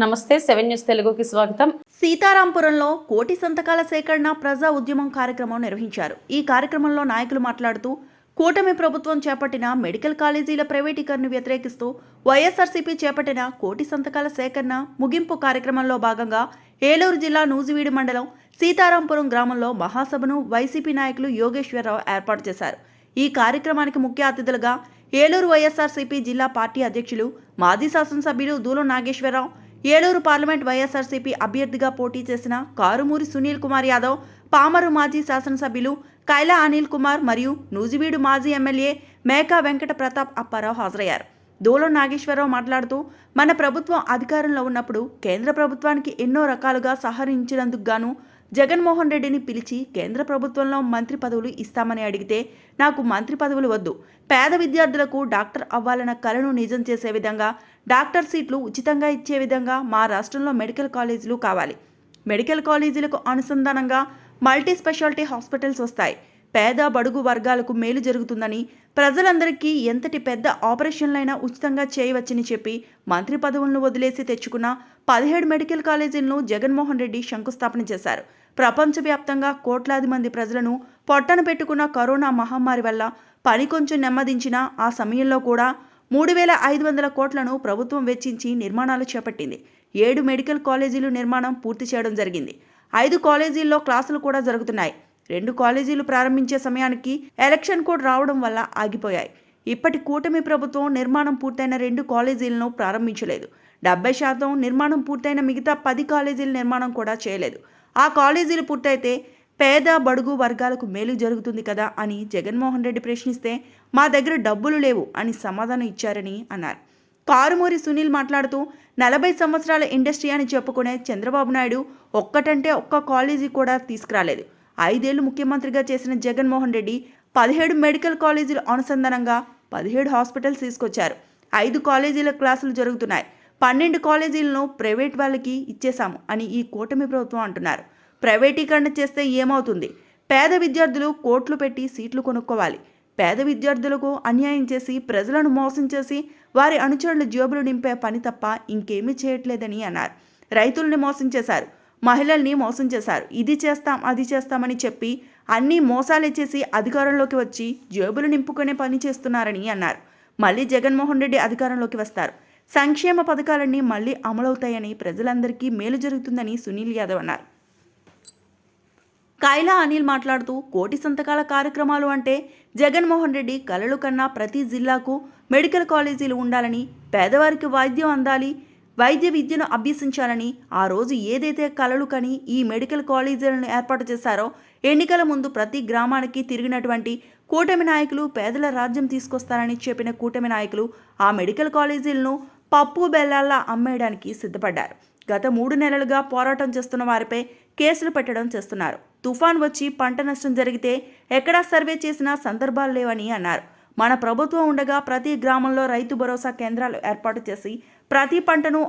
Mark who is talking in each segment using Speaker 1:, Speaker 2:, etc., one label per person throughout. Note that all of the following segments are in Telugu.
Speaker 1: నమస్తే సెవెన్ న్యూస్ తెలుగుకి స్వాగతం.
Speaker 2: సీతారాంపురంలో కోటి సంతకాల సేకరణ ప్రజా ఉద్యమం కార్యక్రమం నిర్వహించారు. ఈ కార్యక్రమంలో నాయకులు మాట్లాడుతూ కూటమి ప్రభుత్వం చేపట్టిన మెడికల్ కాలేజీల ప్రైవేటీకరణను వ్యతిరేకిస్తూ వైఎస్ఆర్సీపీ చేపట్టిన కోటి సంతకాల సేకరణ ముగింపు కార్యక్రమంలో భాగంగా ఏలూరు జిల్లా నూజివీడు మండలం సీతారాంపురం గ్రామంలో మహాసభను వైసీపీ నాయకులు యోగేశ్వరరావు ఏర్పాటు చేశారు. ఈ కార్యక్రమానికి ముఖ్య అతిథులుగా ఏలూరు వైఎస్ఆర్సీపీ జిల్లా పార్టీ అధ్యక్షులు మాజీ శాసనసభ్యులు దూలం నాగేశ్వరరావు ఏలూరు పార్లమెంట్ వైఎస్ఆర్సీపీ అభ్యర్థిగా పోటీ చేసిన కారుమూరి సునీల్ కుమార్ యాదవ్ పామరు మాజీ శాసనసభ్యులు కైలా అనిల్ కుమార్ మరియు నూజివీడు మాజీ ఎమ్మెల్యే మేకా వెంకట ప్రతాప్ అప్పారావు హాజరయ్యారు. దూలం నాగేశ్వరరావు మాట్లాడుతూ మన ప్రభుత్వం అధికారంలో ఉన్నప్పుడు కేంద్ర ప్రభుత్వానికి ఎన్నో రకాలుగా సహకరించినందుకు గాను జగన్మోహన్ రెడ్డిని పిలిచి కేంద్ర ప్రభుత్వంలో మంత్రి పదవులు ఇస్తామని అడిగితే నాకు మంత్రి పదవులు వద్దు. పేద విద్యార్థులకు డాక్టర్ అవ్వాలన్న కలను నిజం చేసే విధంగా డాక్టర్ సీట్లు ఉచితంగా ఇచ్చే విధంగా మా రాష్ట్రంలో మెడికల్ కాలేజీలు కావాలి. మెడికల్ కాలేజీలకు అనుసంధానంగా మల్టీ స్పెషాలిటీ హాస్పిటల్స్ వస్తాయి. పేద బడుగు వర్గాలకు మేలు జరుగుతుందని ప్రజలందరికీ ఎంతటి పెద్ద ఆపరేషన్లైనా ఉచితంగా చేయవచ్చని చెప్పి మంత్రి పదవులను వదిలేసి తెచ్చుకున్న పదిహేడు మెడికల్ కాలేజీలను జగన్మోహన్ రెడ్డి శంకుస్థాపన చేశారు. ప్రపంచవ్యాప్తంగా కోట్లాది మంది ప్రజలను పొట్టన పెట్టుకున్న కరోనా మహమ్మారి వల్ల పని కొంచెం నెమ్మదించిన ఆ సమయంలో కూడా మూడు వేల ఐదు వందల కోట్లను ప్రభుత్వం వెచ్చించి నిర్మాణాలు చేపట్టింది. ఏడు మెడికల్ కాలేజీలు నిర్మాణం పూర్తి చేయడం జరిగింది. ఐదు కాలేజీల్లో క్లాసులు కూడా జరుగుతున్నాయి. రెండు కాలేజీలు ప్రారంభించే సమయానికి ఎలక్షన్ కోడ్ రావడం వల్ల ఆగిపోయాయి. ఇప్పటి కూటమి ప్రభుత్వం నిర్మాణం పూర్తయిన రెండు కాలేజీలను ప్రారంభించలేదు. డెబ్బై శాతం నిర్మాణం పూర్తయిన మిగతా పది కాలేజీల నిర్మాణం కూడా చేయలేదు. ఆ కాలేజీలు పూర్తయితే పేద బడుగు వర్గాలకు మేలు జరుగుతుంది కదా అని జగన్మోహన్ రెడ్డి ప్రశ్నిస్తే మా దగ్గర డబ్బులు లేవు అని సమాధానం ఇచ్చారని అన్నారు. కారుమూరి సునీల్ మాట్లాడుతూ నలభై సంవత్సరాల ఇండస్ట్రీ అని చెప్పుకునే చంద్రబాబు నాయుడు ఒక్కటంటే ఒక్క కాలేజీ కూడా తీసుకురాలేదు. ఐదేళ్ళు ముఖ్యమంత్రిగా చేసిన జగన్మోహన్ రెడ్డి పదిహేడు మెడికల్ కాలేజీలు అనుసంధానంగా పదిహేడు హాస్పిటల్స్ తీసుకొచ్చారు. ఐదు కాలేజీల క్లాసులు జరుగుతున్నాయి. పన్నెండు కాలేజీలను ప్రైవేట్ వాళ్ళకి ఇచ్చేశాము అని ఈ కూటమి ప్రభుత్వం అంటున్నారు. ప్రైవేటీకరణ చేస్తే ఏమవుతుంది? పేద విద్యార్థులు కోట్లు పెట్టి సీట్లు కొనుక్కోవాలి. పేద విద్యార్థులకు అన్యాయం చేసి ప్రజలను మోసం చేసి వారి అనుచరుల జేబులు నింపే పని తప్ప ఇంకేమీ చేయట్లేదని అన్నారు. రైతుల్ని మోసం చేశారు. మహిళల్ని మోసం చేశారు. ఇది చేస్తాం అది చేస్తామని చెప్పి అన్నీ మోసాలే చేసి అధికారంలోకి వచ్చి జేబులు నింపుకునే పని చేస్తున్నారని అన్నారు. మళ్ళీ జగన్మోహన్ రెడ్డి అధికారంలోకి వస్తారు. సంక్షేమ పథకాలన్నీ మళ్ళీ అమలవుతాయని ప్రజలందరికీ మేలు జరుగుతుందని సునీల్ యాదవ్ అన్నారు. కైలా అనిల్ మాట్లాడుతూ కోటి సంతకాల కార్యక్రమాలు అంటే జగన్మోహన్ రెడ్డి కలలు కన్నా ప్రతి జిల్లాకు మెడికల్ కాలేజీలు ఉండాలని పేదవారికి వైద్యం అందాలి వైద్య విద్యను అభ్యసించాలని ఆ రోజు ఏదైతే కలలు కని ఈ మెడికల్ కాలేజీలను ఏర్పాటు చేశారో ఎన్నికల ముందు ప్రతి గ్రామానికి తిరిగినటువంటి కూటమి నాయకులు పేదల రాజ్యం తీసుకొస్తారని చెప్పిన కూటమి నాయకులు ఆ మెడికల్ కాలేజీలను పప్పు బెల్లాల్లా అమ్మేయడానికి సిద్ధపడ్డారు. గత మూడు నెలలుగా పోరాటం చేస్తున్న వారిపై కేసులు పెట్టడం చేస్తున్నారు. తుఫాన్ వచ్చి పంట నష్టం జరిగితే ఎక్కడా సర్వే చేసినా సందర్భాలు లేవని అన్నారు. మన ప్రభుత్వం ఉండగా ప్రతి గ్రామంలో రైతు భరోసా కేంద్రాలు ఏర్పాటు చేసి ప్రతి పంటను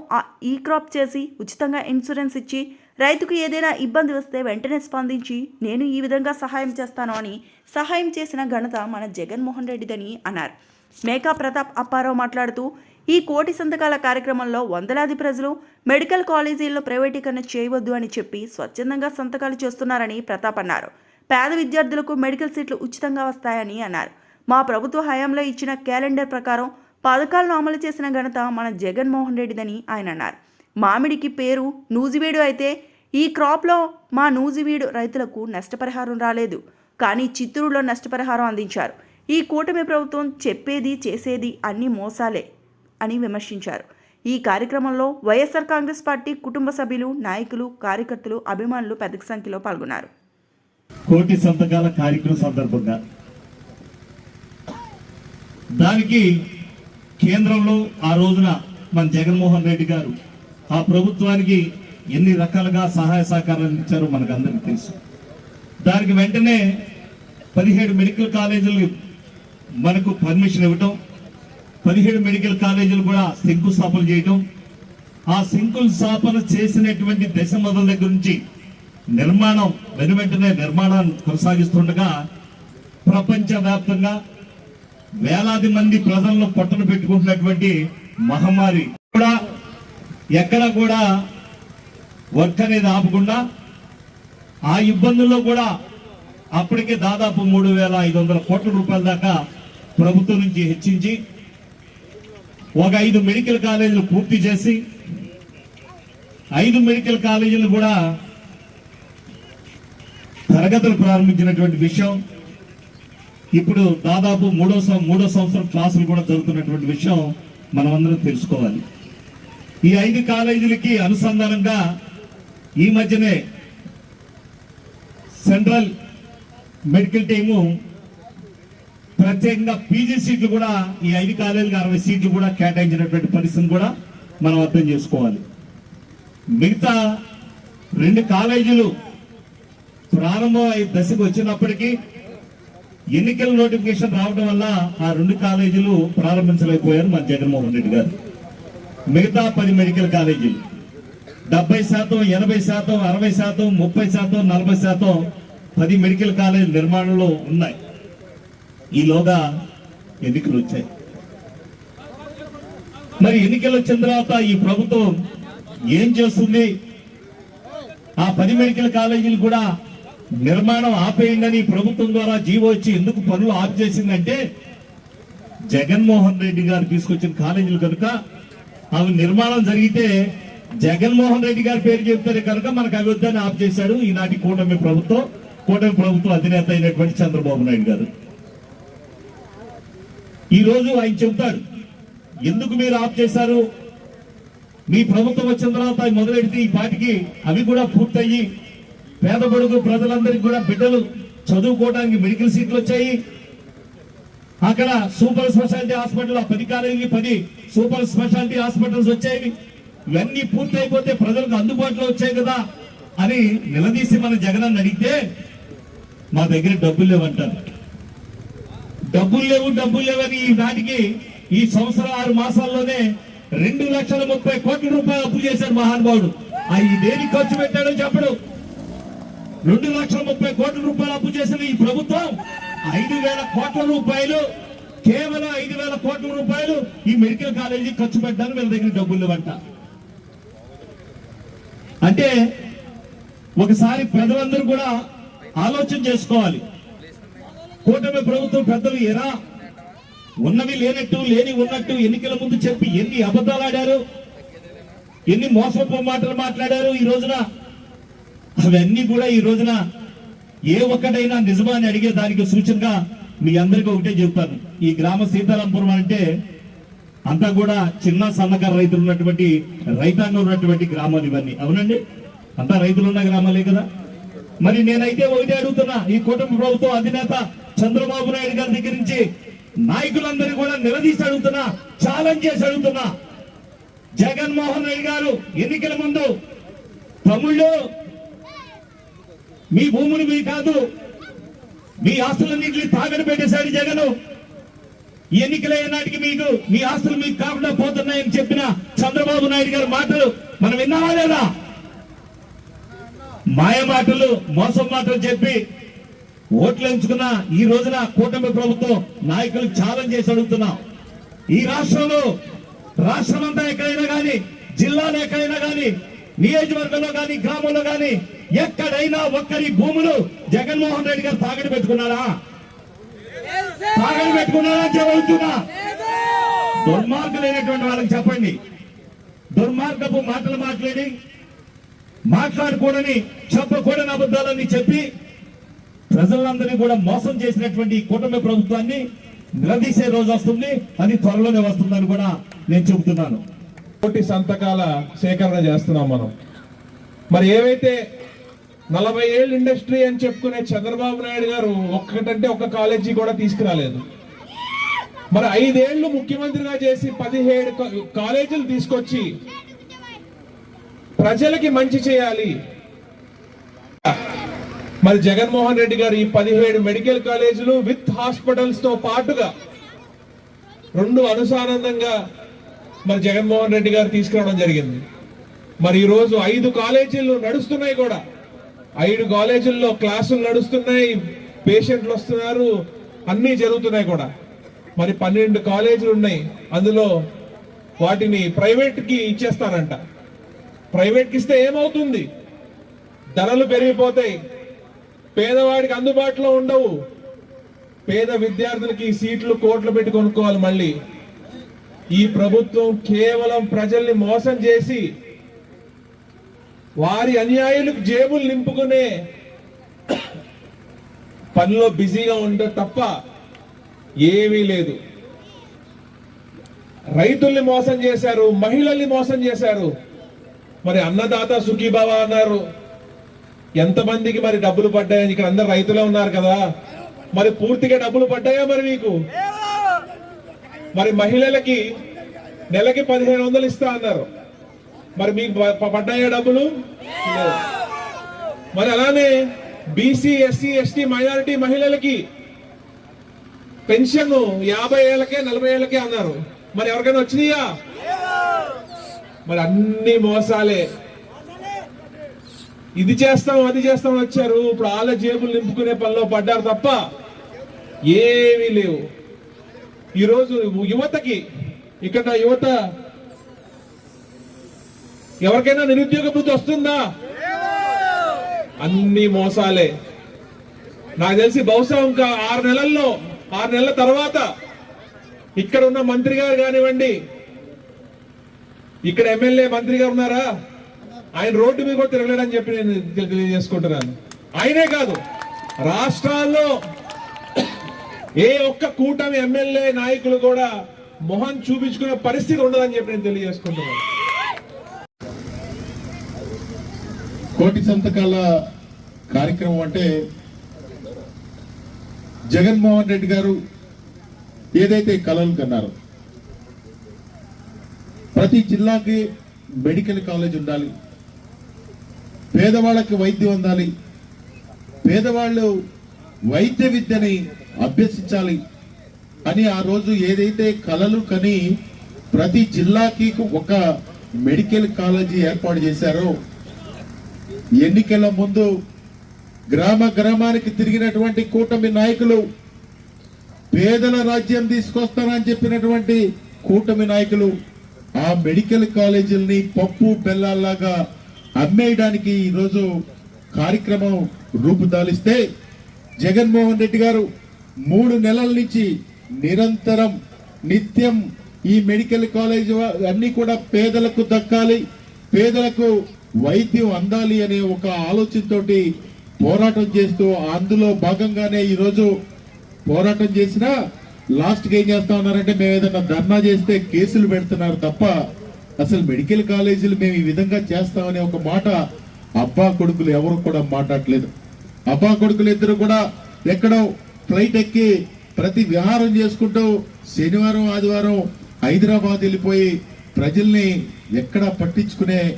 Speaker 2: ఈ క్రాప్ చేసి ఉచితంగా ఇన్సూరెన్స్ ఇచ్చి రైతుకు ఏదైనా ఇబ్బంది వస్తే వెంటనే స్పందించి నేను ఈ విధంగా సహాయం చేస్తాను అని సహాయం చేసిన ఘనత మన జగన్మోహన్ రెడ్డిదని అన్నారు. మేకా ప్రతాప్ అప్పారావు మాట్లాడుతూ ఈ కోటి సంతకాల కార్యక్రమంలో వందలాది ప్రజలు మెడికల్ కాలేజీల్లో ప్రైవేటీకరణ చేయవద్దు అని చెప్పి స్వచ్ఛందంగా సంతకాలు చేస్తున్నారని ప్రతాప్ అన్నారు. పేద విద్యార్థులకు మెడికల్ సీట్లు ఉచితంగా వస్తాయని అన్నారు. మా ప్రభుత్వ హయాంలో ఇచ్చిన క్యాలెండర్ ప్రకారం పథకాలను అమలు చేసిన ఘనత మన జగన్మోహన్ రెడ్డిదని ఆయన అన్నారు. మామిడికి పేరు నూజివీడు అయితే ఈ క్రాప్లో మా నూజివీడు రైతులకు నష్టపరిహారం రాలేదు. కానీ చిత్తూరులో నష్టపరిహారం అందించారు. ఈ కూటమి ప్రభుత్వం చెప్పేది చేసేది అన్ని మోసాలే. అని విమర్శించారు. ఈ కార్యక్రమంలో వైఎస్ఆర్ కాంగ్రెస్ పార్టీ కుటుంబ సభ్యులు నాయకులు కార్యకర్తలు అభిమానులు పెద్ద సంఖ్యలో పాల్గొన్నారు.
Speaker 3: కోటి సంతకాల కార్యక్రమం సందర్భంగా దానికి కేంద్రంలో ఆ రోజున మన జగన్మోహన్ రెడ్డి గారు ఆ ప్రభుత్వానికి ఎన్ని రకాలుగా సహాయ సహకారాలు ఇచ్చారో మనకు అందరికీ తెలుసు. దానికి వెంటనే పదిహేడు మెడికల్ కాలేజీలు మనకు పర్మిషన్ ఇవ్వటం పదిహేడు మెడికల్ కాలేజీలు కూడా శంకుస్థాపన చేయటం ఆ శంకుస్థాపన చేసినటువంటి దశ మొదల దగ్గర నుంచి నిర్మాణం వెను వెంటనే నిర్మాణాన్ని కొనసాగిస్తుండగా ప్రపంచవ్యాప్తంగా వేలాది మంది ప్రజలను పొట్టన పెట్టుకుంటున్నటువంటి మహమ్మారి కూడా ఎక్కడ కూడా వర్క్ అనేది ఆపకుండా ఆ ఇబ్బందుల్లో కూడా అప్పటికే దాదాపు మూడు వేల ఐదు వందల కోట్ల రూపాయల దాకా ప్రభుత్వం నుంచి హెచ్చించి ఒక ఐదు మెడికల్ కాలేజీలు పూర్తి చేసి ఐదు మెడికల్ కాలేజీలు కూడా తరగతులు ప్రారంభించినటువంటి విషయం. ఇప్పుడు దాదాపు మూడో మూడో సంవత్సరం క్లాసులు కూడా జరుగుతున్నటువంటి విషయం మనమందరం తెలుసుకోవాలి. ఈ ఐదు కాలేజీలకి అనుసంధానంగా ఈ మధ్యనే సెంట్రల్ మెడికల్ టీము ప్రత్యేకంగా పీజీ సీట్లు కూడా ఈ ఐదు కాలేజీలకు అరవై సీట్లు కూడా కేటాయించినటువంటి పరిస్థితిని కూడా మనం అర్థం చేసుకోవాలి. మిగతా రెండు కాలేజీలు ప్రారంభం దశకు వచ్చినప్పటికీ ఎన్నికల నోటిఫికేషన్ రావడం వల్ల ఆ రెండు కాలేజీలు ప్రారంభించలేకపోయారు మన జగన్మోహన్ రెడ్డి గారు. మిగతా పది మెడికల్ కాలేజీలు డెబ్బై శాతం ఎనభై శాతం అరవై శాతం ముప్పై శాతం నలభై శాతం పది మెడికల్ కాలేజ్ నిర్మాణంలో ఉన్నాయి. ఈలోగా ఎన్నికలు వచ్చాయి. మరి ఎన్నికలు వచ్చిన తర్వాత ఈ ప్రభుత్వం ఏం చేస్తుంది? ఆ పది మెడికల్ కాలేజీలు కూడా నిర్మాణం ఆపేయండి అని ప్రభుత్వం ద్వారా జీవో వచ్చి ఎందుకు పనులు ఆఫ్ చేసిందంటే జగన్మోహన్ రెడ్డి గారు తీసుకొచ్చిన కాలేజీలు కనుక అవి నిర్మాణం జరిగితే జగన్మోహన్ రెడ్డి గారి పేరు చెప్తారే కనుక మనకు అభివృద్ధిని ఆఫ్ చేశాడు ఈనాటి కూటమి ప్రభుత్వం కూటమి ప్రభుత్వం అధినేత అయినటువంటి చంద్రబాబు నాయుడు గారు. ఈ రోజు ఆయన చెబుతాడు ఎందుకు మీరు ఆఫ్ చేశారు? మీ ప్రభుత్వం వచ్చిన తర్వాత మొదలెడితే ఈ పాటికి అవి కూడా పూర్తయ్యి పేద బడుగు ప్రజలందరికీ కూడా బిడ్డలు చదువుకోవడానికి మెడికల్ సీట్లు వచ్చాయి. అక్కడ సూపర్ స్పెషాలిటీ హాస్పిటల్ పది కాలేజీ పది సూపర్ స్పెషాలిటీ హాస్పిటల్స్ వచ్చాయి. ఇవన్నీ పూర్తి అయిపోతే ప్రజలకు అందుబాటులో వచ్చాయి కదా అని నిలదీసి మన జగన్ అడిగితే మా దగ్గర డబ్బులు లేవంటారు. డబ్బులు లేవు డబ్బులు లేవని ఈ నాటికి ఈ సంవత్సరం ఆరు మాసాల్లోనే రెండు లక్షల ముప్పై కోట్ల రూపాయలు అప్పు చేశాడు మహానుభావుడు అవి దేనికి ఖర్చు పెట్టాడో చెప్పడు. రెండు లక్షల ముప్పై కోట్ల రూపాయలు అప్పు చేసిన ఈ ప్రభుత్వం ఐదు వేల కోట్ల రూపాయలు కేవలం ఐదు వేల కోట్ల రూపాయలు ఈ మెడికల్ కాలేజీ ఖర్చు పెట్టడానికి వీళ్ళ దగ్గర డబ్బులు లేవంట. అంటే ఒకసారి ప్రజలందరూ కూడా ఆలోచన చేసుకోవాలి. కూటమి ప్రభుత్వం పెద్దలు ఎరా? ఉన్నవి లేనట్టు లేని ఉన్నట్టు ఎన్నికల ముందు చెప్పి ఎన్ని అబద్ధాలు ఆడారు? ఎన్ని మోసపు మాటలు మాట్లాడారు ఈ రోజున? అవన్నీ కూడా ఈ రోజున ఏ ఒక్కటైనా నిజమా అని అడిగే దానికి సూచనగా మీ అందరికీ ఒకటే చెప్తాను. ఈ గ్రామ సీతారాంపురం అంటే అంతా కూడా చిన్న సన్నకారు రైతులు ఉన్నటువంటి రైతాంగం ఉన్నటువంటి గ్రామాలు ఇవన్నీ. అవునండి? అంతా రైతులు ఉన్న గ్రామాలే కదా? మరి నేనైతే ఒకటే అడుగుతున్నా ఈ కూటమి ప్రభుత్వం అధినేత చంద్రబాబు నాయుడు గారి దగ్గర నుంచి నాయకులందరూ కూడా నిలదీసి అడుగుతున్నా ఛాలెంజ్ చేసి అడుగుతున్నా. జగన్మోహన్ రెడ్డి గారు ఎన్నికల ముందు తమ్ముళ్ళు మీ భూములు మీ కాదు మీ ఆస్తులన్నింటినీ తాగడి పెట్టేశాడు జగను. ఎన్నికలయ్యే నాటికి మీకు మీ ఆస్తులు మీకు కాకుండా పోతున్నాయని చెప్పిన చంద్రబాబు నాయుడు గారి మాటలు మనం విన్నావా లేదా? మాయ మాటలు మోసం మాటలు చెప్పి ఓట్లు ఎంచుకున్న ఈ రోజున కూటమి ప్రభుత్వం నాయకులు ఛాలెంజ్ చేసి అడుగుతున్నాం. ఈ రాష్ట్రంలో రాష్ట్రం అంతా ఎక్కడైనా కానీ జిల్లాలో ఎక్కడైనా కానీ నియోజకవర్గంలో కానీ గ్రామంలో కానీ ఎక్కడైనా ఒక్కరి భూములు జగన్మోహన్ రెడ్డి గారు తాగడి పెట్టుకున్నారా? తాగడి పెట్టుకున్నారా చెబుతున్నా. దుర్మార్గులైనటువంటి వాళ్ళకి చెప్పండి. దుర్మార్గపు మాటలు మాట్లాడి మాట్లాడకూడని చెప్పకూడని అబద్ధాలని చెప్పి ప్రజలందరినీ కూడా మోసం చేసినటువంటి కూటమి ప్రభుత్వాన్ని నిలదీసే రోజు వస్తుంది. అది త్వరలోనే వస్తుందని కూడా నేను చెబుతున్నాను.
Speaker 4: కోటి సంతకాల సేకరణ చేస్తున్నాం మనం. మరి ఏవైతే నలభై ఏళ్ళు ఇండస్ట్రీ అని చెప్పుకునే చంద్రబాబు నాయుడు గారు ఒక్కటంటే ఒక్క కాలేజీ కూడా తీసుకురాలేదు. మరి ఐదేళ్ళు ముఖ్యమంత్రిగా చేసి పదిహేడు కాలేజీలు తీసుకొచ్చి ప్రజలకి మంచి చేయాలి. మరి జగన్మోహన్ రెడ్డి గారు ఈ పదిహేడు మెడికల్ కాలేజీలు విత్ హాస్పిటల్స్తో పాటుగా రెండు అనుసానందంగా మరి జగన్మోహన్ రెడ్డి గారు తీసుకురావడం జరిగింది. మరి ఈరోజు ఐదు కాలేజీలు నడుస్తున్నాయి కూడా. ఐదు కాలేజీల్లో క్లాసులు నడుస్తున్నాయి పేషెంట్లు వస్తున్నారు అన్నీ జరుగుతున్నాయి కూడా. మరి పన్నెండు కాలేజీలు ఉన్నాయి. అందులో వాటిని ప్రైవేట్కి ఇచ్చేస్తారంట. ప్రైవేట్కి ఇస్తే ఏమవుతుంది? ధరలు పెరిగిపోతాయి. పేదవాడికి అందుబాటులో ఉండవు. పేద విద్యార్థులకి సీట్లు కోట్లు పెట్టి కొనుక్కోవాలి మళ్ళీ. ఈ ప్రభుత్వం కేవలం ప్రజల్ని మోసం చేసి వారి అన్యాయులకు జేబులు నింపుకునే పనిలో బిజీగా ఉంటే తప్ప ఏమీ లేదు. రైతుల్ని మోసం చేశారు మహిళల్ని మోసం చేశారు. మరి అన్నదాత సుఖీభావ అన్నారు. ఎంతమందికి మరి డబ్బులు పడ్డాయని ఇక్కడ అందరు రైతులే ఉన్నారు కదా. మరి పూర్తిగా డబ్బులు పడ్డాయా మరి మీకు మరి మహిళలకి నెలకి పదిహేను వందలు ఇస్తా అన్నారు. మరి మీకు పడ్డాయా డబ్బులు? మరి అలానే బీసీ ఎస్సీ ఎస్టీ మైనారిటీ మహిళలకి పెన్షన్ యాభై ఏళ్ళకే నలభై ఏళ్ళకే అన్నారు. మరి ఎవరికైనా వచ్చినాయా? మరి అన్ని మోసాలే. ఇది చేస్తాం అది చేస్తాం వచ్చారు. ఇప్పుడు వాళ్ళ జేబులు నింపుకునే పనిలో పడ్డారు తప్ప ఏమీ లేవు. ఈరోజు యువతకి ఇక్కడ యువత ఎవరికైనా నిరుద్యోగ వృత్తి వస్తుందా? అన్ని మోసాలే. నాకు తెలిసి బహుశా ఇంకా ఆరు నెలల్లో ఆరు నెలల తర్వాత ఇక్కడ ఉన్న మంత్రి గారు కానివ్వండి ఇక్కడ ఎమ్మెల్యే మంత్రి గారు ఉన్నారా? ఆయన రోడ్డు మీద కూడా తిరగలేడని చెప్పి నేను తెలియజేసుకుంటున్నాను. ఆయనే కాదు రాష్ట్రాల్లో ఏ ఒక్క కూటమి ఎమ్మెల్యే నాయకులు కూడా మొహం చూపించుకునే పరిస్థితి ఉండదని చెప్పి నేను తెలియజేసుకుంటున్నాను.
Speaker 5: కోటి సంతకాల కార్యక్రమం అంటే జగన్మోహన్ రెడ్డి గారు ఏదైతే కలలు కన్నారు ప్రతి జిల్లాకి మెడికల్ కాలేజ్ ఉండాలి పేదవాళ్ళకి వైద్యం అందాలి. పేదవాళ్ళు వైద్య విద్యని అభ్యసించాలి అని ఆ రోజు ఏదైతే కలలు కని ప్రతి జిల్లాకి ఒక మెడికల్ కాలేజీ ఏర్పాటు చేశారో ఎన్నికల ముందు గ్రామ గ్రామానికి తిరిగినటువంటి కూటమి నాయకులు పేదల రాజ్యం తీసుకొస్తానని చెప్పినటువంటి కూటమి నాయకులు ఆ మెడికల్ కాలేజీల్ని పప్పు బెల్లాల్లాగా అమ్మేయడానికి ఈరోజు కార్యక్రమం రూపుదాలిస్తే జగన్మోహన్ రెడ్డి గారు మూడు నెలల నుంచి నిరంతరం నిత్యం ఈ మెడికల్ కాలేజ్ అన్నీ కూడా పేదలకు దక్కాలి పేదలకు వైద్యం అందాలి అనే ఒక ఆలోచనతోటి పోరాటం చేస్తూ అందులో భాగంగానే ఈరోజు పోరాటం చేసినా లాస్ట్కి ఏం చేస్తా ఉన్నారంటే మేము ఏదైనా ధర్నా చేస్తే కేసులు పెడుతున్నారు తప్ప అసలు మెడికల్ కాలేజీలు మేము ఈ విధంగా చేస్తామనే ఒక మాట అబ్బా కొడుకులు ఎవరు కూడా మాట్లాడలేదు. అబ్బా కొడుకులు ఇద్దరు కూడా ఎక్కడో ఫ్లైట్ ఎక్కి ప్రతి విహారం చేసుకుంటూ శనివారం ఆదివారం హైదరాబాద్ వెళ్ళిపోయి ప్రజల్ని ఎక్కడా పట్టించుకునే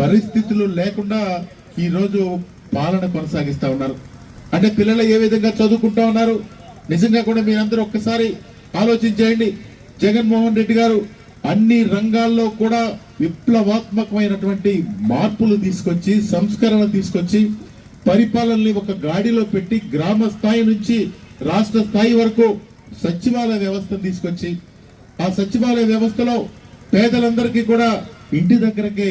Speaker 5: పరిస్థితులు లేకుండా ఈరోజు పాలన కొనసాగిస్తూ ఉన్నారు. అంటే పిల్లలు ఏ విధంగా చదువుకుంటా ఉన్నారు? నిజంగా కూడా మీరందరూ ఒక్కసారి ఆలోచించేయండి. జగన్మోహన్ రెడ్డి గారు అన్ని రంగాల్లో కూడా విప్లవాత్మకమైనటువంటి మార్పులు తీసుకొచ్చి సంస్కరణ తీసుకొచ్చి పరిపాలనని ఒక గాడిలో పెట్టి గ్రామ స్థాయి నుంచి రాష్ట్ర స్థాయి వరకు సచివాలయ వ్యవస్థను తీసుకొచ్చి ఆ సచివాలయ వ్యవస్థలో పేదలందరికీ కూడా ఇంటి దగ్గరకి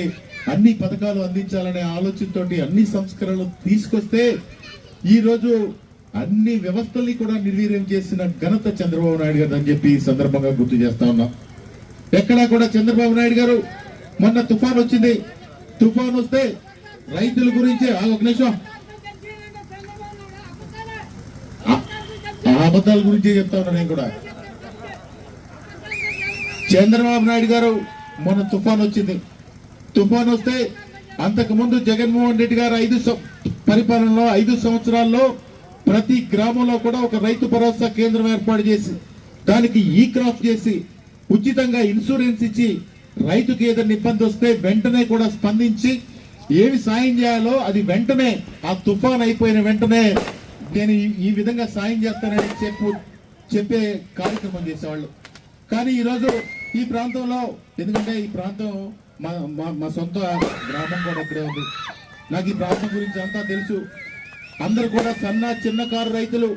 Speaker 5: అన్ని పథకాలు అందించాలనే ఆలోచనతోటి అన్ని సంస్కరణలు తీసుకొస్తే ఈరోజు అన్ని వ్యవస్థల్ని కూడా నిర్వీర్యం చేసిన ఘనత చంద్రబాబు నాయుడు గారు అని చెప్పి ఈ సందర్భంగా గుర్తు చేస్తా ఉన్నాం. ఎక్కడా కూడా చంద్రబాబు నాయుడు గారు మొన్న తుఫాన్ వచ్చింది. తుఫాన్ వస్తే రైతుల గురించి ఒక నిమిషం. అబద్ధాల గురించి చెప్తా ఉన్నా నేను కూడా. చంద్రబాబు నాయుడు గారు మొన్న తుఫాన్ వచ్చింది. తుఫాన్ వస్తే అంతకు ముందు జగన్మోహన్ రెడ్డి గారు ఐదు సం- పరిపాలనలో ఐదు సంవత్సరాల్లో ప్రతి గ్రామంలో కూడా ఒక రైతు భరోసా కేంద్రం ఏర్పాటు చేసి దానికి ఈ క్రాప్ చేసి ఉచితంగా ఇన్సూరెన్స్ ఇచ్చి రైతుకి ఏదైనా ఇబ్బంది వస్తే వెంటనే కూడా స్పందించి ఏమి సాయం చేయాలో అది వెంటనే ఆ తుఫాన్ అయిపోయిన వెంటనే నేను ఈ- విధంగా సాయం చేస్తానని చెప్పు చెప్పే కార్యక్రమం చేసేవాళ్ళు. కానీ ఈరోజు ఈ ప్రాంతంలో ఎందుకంటే ఈ ప్రాంతం మా మా- మా సొంత గ్రామం కూడా ఇక్కడే ఉంది. నాకు ఈ ప్రాంతం గురించి అంతా తెలుసు. అందరు కూడా సన్న చిన్నకారు రైతులు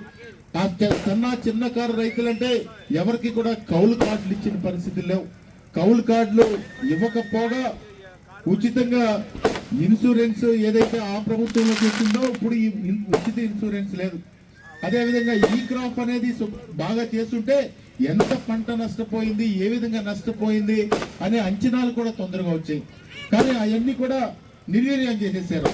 Speaker 5: సన్న చిన్నకారు రైతులంటే ఎవరికి కూడా కౌలు కార్డులు ఇచ్చిన పరిస్థితులు లేవు. కౌలు కార్డులు ఇవ్వకపోగా ఉచితంగా ఇన్సూరెన్స్ ఏదైతే ఆ ప్రభుత్వంలో చేసిందో ఇప్పుడు ఈ ఉచిత ఇన్సూరెన్స్ లేదు. అదేవిధంగా ఈ క్రాప్ అనేది బాగా చేస్తుంటే ఎంత పంట నష్టపోయింది ఏ విధంగా నష్టపోయింది అనే అంచనాలు కూడా తొందరగా వచ్చాయి. కానీ అవన్నీ కూడా నిర్వీర్యం చేసేసారు.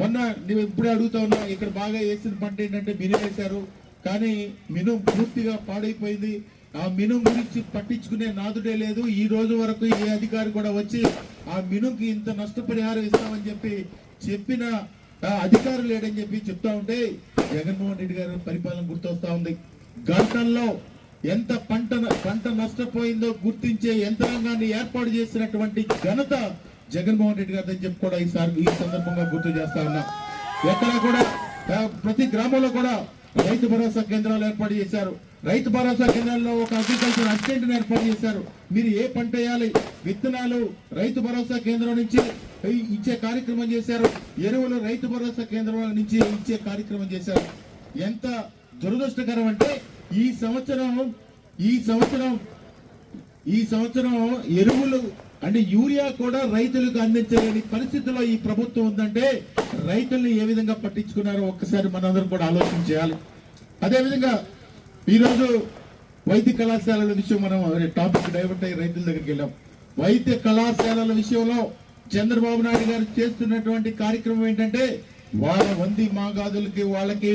Speaker 5: మొన్న నువ్వు ఇప్పుడే అడుగుతా ఉన్నా ఇక్కడ బాగా వేసిన పంట ఏంటంటే మీరే వేశారు కానీ మినుం పూర్తిగా పాడైపోయింది. ఆ మినుం గురించి పట్టించుకునే నాదుడే లేదు. ఈ రోజు వరకు ఏ అధికారి కూడా వచ్చి ఆ మినుకి ఇంత నష్టపరిహారం ఇస్తామని చెప్పి చెప్పిన ఆ అధికారులు లేడని చెప్పి చెప్తా ఉంటే జగన్మోహన్ రెడ్డి గారి పరిపాలన గుర్తొస్తా ఉంది. గంటల్లో ఎంత పంట పంట నష్టపోయిందో గుర్తించే యంత్రాంగాన్ని ఏర్పాటు చేసినటువంటి ఘనత జగన్మోహన్ రెడ్డి గారిని చెప్పి కూడా ఈసారి ఈ సందర్భంగా గుర్తు చేస్తా ఉన్నా. ఎక్కడ కూడా ప్రతి గ్రామంలో కూడా రైతు భరోసా కేంద్రాలు ఏర్పాటు చేశారు. రైతు భరోసా కేంద్రాల్లో ఒక అగ్రికల్చర్ అసిస్టెంట్ ఏర్పాటు చేశారు. మీరు ఏ పంట వేయాలి? విత్తనాలు రైతు భరోసా కేంద్రం నుంచి ఇచ్చే కార్యక్రమం చేశారు. ఎరువులు రైతు భరోసా కేంద్రం నుంచి ఇచ్చే కార్యక్రమం చేశారు. ఎంత దురదృష్టకరం అంటే ఈ సంవత్సరం ఈ సంవత్సరం ఈ సంవత్సరం ఎరువులు అంటే యూరియా కూడా రైతులకు అందించలేని పరిస్థితిలో ఈ ప్రభుత్వం ఉందంటే రైతుల్ని ఏ విధంగా పట్టించుకున్నారో ఒక్కసారి మనందరం కూడా ఆలోచన చేయాలి. అదేవిధంగా ఈరోజు వైద్య కళాశాలల విషయం మనం టాపిక్ డైవర్ట్ అయ్యి రైతుల దగ్గరికి వెళ్ళాం. వైద్య కళాశాలల విషయంలో చంద్రబాబు నాయుడు గారు చేస్తున్నటువంటి కార్యక్రమం ఏంటంటే వాళ్ళ వంది మాగాదులకి వాళ్ళకి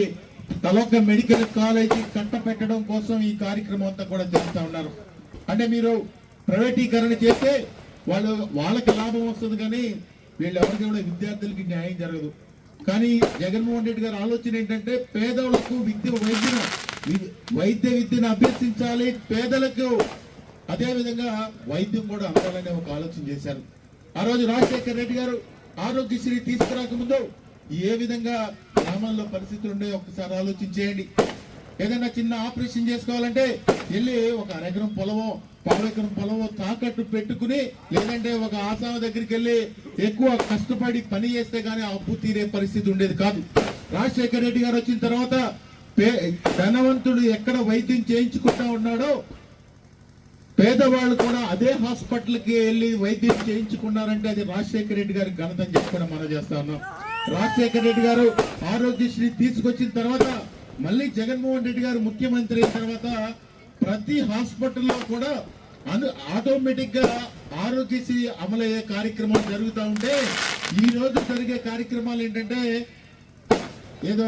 Speaker 5: తలొక మెడికల్ కాలేజీ కట్టపెట్టడం కోసం ఈ కార్యక్రమం అంతా కూడా చేస్తూ ఉన్నారు. అంటే మీరు ప్రైవేటీకరణ చేస్తే వాళ్ళు వాళ్ళకి లాభం వస్తుంది కానీ వీళ్ళు ఎవరికి కూడా విద్యార్థులకి న్యాయం జరగదు. కానీ జగన్మోహన్ రెడ్డి గారి ఆలోచన ఏంటంటే పేదలకు విద్య వైద్యను వైద్య విద్యను అభ్యసించాలి పేదలకు. అదేవిధంగా వైద్యం కూడా అందాలనే ఒక ఆలోచన చేశారు. ఆ రోజు రాజశేఖర రెడ్డి గారు ఆరోగ్యశ్రీ తీసుకురాకముందు ఏ విధంగా గ్రామాల్లో పరిస్థితులు ఉన్నాయో ఒకసారి ఆలోచన చేయండి ఏదైనా చిన్న ఆపరేషన్ చేసుకోవాలంటే వెళ్ళి ఒక అరెకరం పొలమో పావులెకరం పొలమో తాకట్టు పెట్టుకుని లేదంటే ఒక ఆసామ దగ్గరికి వెళ్ళి ఎక్కువ కష్టపడి పని చేస్తే గానీ ఆ అప్పు తీరే పరిస్థితి ఉండేది కాదు. రాజశేఖర రెడ్డి గారు వచ్చిన తర్వాత పే- ధనవంతుడు ఎక్కడ వైద్యం చేయించుకుంటా ఉన్నాడో పేదవాళ్ళు కూడా అదే హాస్పిటల్కి వెళ్ళి వైద్యం చేయించుకున్నారంటే అది రాజశేఖర రెడ్డి గారి ఘనత అని చెప్పి మనం చేస్తా ఉన్నాం. రాజశేఖర రెడ్డి గారు ఆరోగ్యశ్రీ తీసుకొచ్చిన తర్వాత మళ్ళీ జగన్మోహన్ రెడ్డి గారు ముఖ్యమంత్రి అయిన తర్వాత ప్రతి హాస్పిటల్లో కూడా అను ఆటోమేటిక్గా ఆరోగ్యశ్రీ అమలయ్యే కార్యక్రమాలు జరుగుతూ ఉంటే ఈ రోజు జరిగే కార్యక్రమాలు ఏంటంటే ఏదో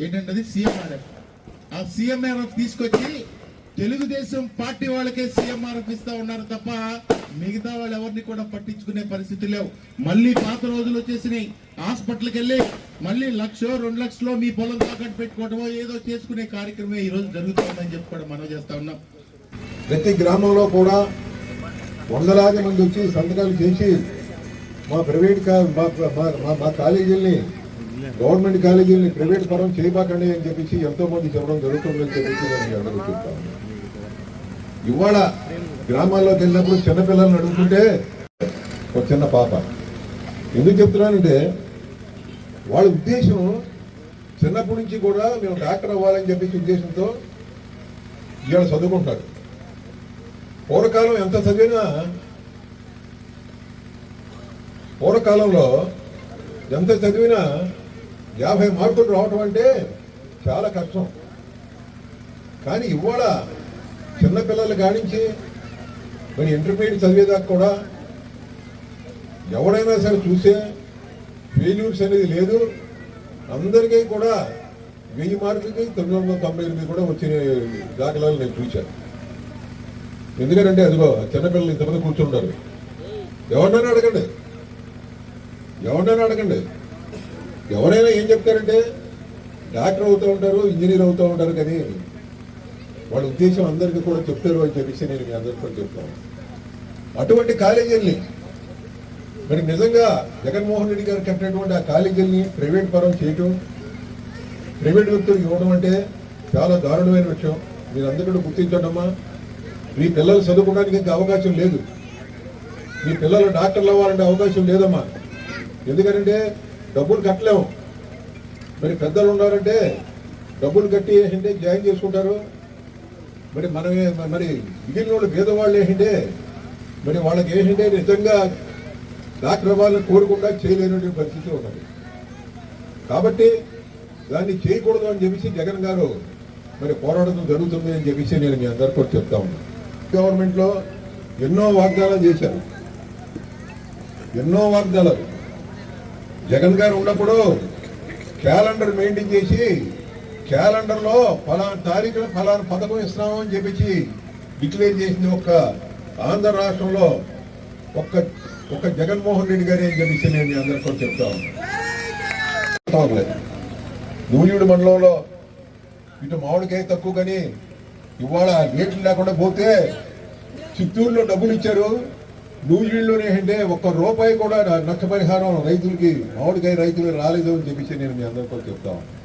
Speaker 5: ఏంటంటే అది ఆ సిఎంఆర్ఎఫ్ తీసుకొచ్చి తెలుగుదేశం పార్టీ వాళ్ళకే సీఎంఆర్ఎఫ్ ఇస్తా ఉన్నారు తప్ప మిగతా వాళ్ళు ఎవరిని కూడా పట్టించుకునే పరిస్థితి లేవు. మళ్ళీ పాత రోజులు వచ్చేసినాయి. హాస్పిటల్కి వెళ్ళి మళ్ళీ లక్ష రెండు లక్షలో మీ పొలం తాకట్టు పెట్టుకోవడమో ఏదో చేసుకునే కార్యక్రమే ఈరోజు జరుగుతుందని చెప్పి కూడా మనం చేస్తా ఉన్నాం.
Speaker 6: ప్రతి గ్రామంలో కూడా వందలాది మంది వచ్చి సంతకాలు చేసి మా ప్రైవేట్ మా కాలేజీల్ని గవర్నమెంట్ కాలేజీల్ని ప్రైవేట్ పరం చేయబాకండి అని చెప్పేసి ఎంతో మంది చెప్పడం జరుగుతుందని చెప్పేసి నేను అడుగుతున్నాను ఇవాళ గ్రామాల్లోకి వెళ్ళినప్పుడు చిన్నపిల్లలను అడుగుతుంటే ఒక చిన్న పాప. ఎందుకు చెప్తున్నానంటే వాళ్ళ ఉద్దేశం చిన్నప్పటి నుంచి కూడా మేము డాక్టర్ అవ్వాలని చెప్పేసి ఉద్దేశంతో ఇవాళ చదువుకుంటారు పూర్వకాలం ఎంత చదివినా పూర్వకాలంలో ఎంత చదివినా యాభై మార్కులు రావటం అంటే చాలా కష్టం. కానీ ఇవాళ చిన్నపిల్లలు కానించి మరి ఇంటర్మీడియట్ చదివేదాకా కూడా ఎవడైనా సరే చూసే ఫెయిల్యూర్స్ అనేది లేదు. అందరికీ కూడా వెయ్యి మార్కులకి తొమ్మిది వందల తొంభై ఎనిమిది కూడా వచ్చిన దాఖలాలు నేను చూశాను. ఎందుకంటే అదిగో చిన్నపిల్లలు ఇంతమంది కూర్చుంటారు. ఎవరినైనా అడగండి. ఎవరినైనా అడగండి. ఎవరైనా ఏం చెప్తారంటే డాక్టర్ అవుతూ ఉంటారు ఇంజనీర్ అవుతూ ఉంటారు కానీ వాళ్ళ ఉద్దేశం అందరికీ కూడా చెప్తారు అని చెప్పేసి నేను మీ అందరికీ కూడా చెప్తాను. అటువంటి కాలేజీల్ని మరి నిజంగా జగన్మోహన్ రెడ్డి గారు కట్టినటువంటి ఆ కాలేజీల్ని ప్రైవేట్ పరం చేయటం ప్రైవేట్ వ్యక్తులకు ఇవ్వడం అంటే చాలా దారుణమైన విషయం. మీరు అందరూ కూడా గుర్తించండమ్మా. మీ పిల్లలు చదువుకోవడానికి ఇంకా అవకాశం లేదు. మీ పిల్లలు డాక్టర్లు అవ్వాలంటే అవకాశం లేదమ్మా. ఎందుకంటే డబ్బులు కట్టలేము. మరి పెద్దలు ఉన్నారంటే డబ్బులు కట్టి అంటే జాయిన్ చేసుకుంటారు? మరి మనమే మరి మిగిలిన వాళ్ళు పేదవాళ్ళు ఏంటంటే మరి వాళ్ళకి ఏంటంటే నిజంగా డాక్టర్ వాళ్ళని కోరకుండా చేయలేనటువంటి పరిస్థితి ఉన్నది. కాబట్టి దాన్ని చేయకూడదు అని చెప్పేసి జగన్ గారు మరి పోరాటం జరుగుతుంది అని చెప్పేసి నేను మీ అందరికీ కూడా చెప్తా ఉన్నాను గవర్నమెంట్లో ఎన్నో వాగ్దానాలు చేశారు. ఎన్నో వాగ్దానాలు. జగన్ గారు ఉన్నప్పుడు క్యాలెండర్ మెయింటైన్ చేసి క్యాలెండర్లో ఫలానా తారీఖున ఫలానా పథకం ఇస్తున్నాము అని చెప్పేసి డిక్లేర్ చేసింది ఒక్క ఆంధ్ర రాష్ట్రంలో ఒక్క ఒక్క జగన్మోహన్ రెడ్డి గారి అని చెప్పేసి నేను అందరికీ చెప్తా ఉన్నాను మండలంలో ఇటు మామిడికాయ తక్కువ కానీ ఇవాళ రేట్లు లేకుండా పోతే చిత్తూరులో డబ్బులు ఇచ్చారు. నూజివీడులోనే అంటే ఒక్క రూపాయి కూడా నష్టపరిహారం రైతులకి మామిడికాయ రైతులకు రాలేదు అని చెప్పేసి నేను మీ అందరికీ చెప్తా ఉన్నాను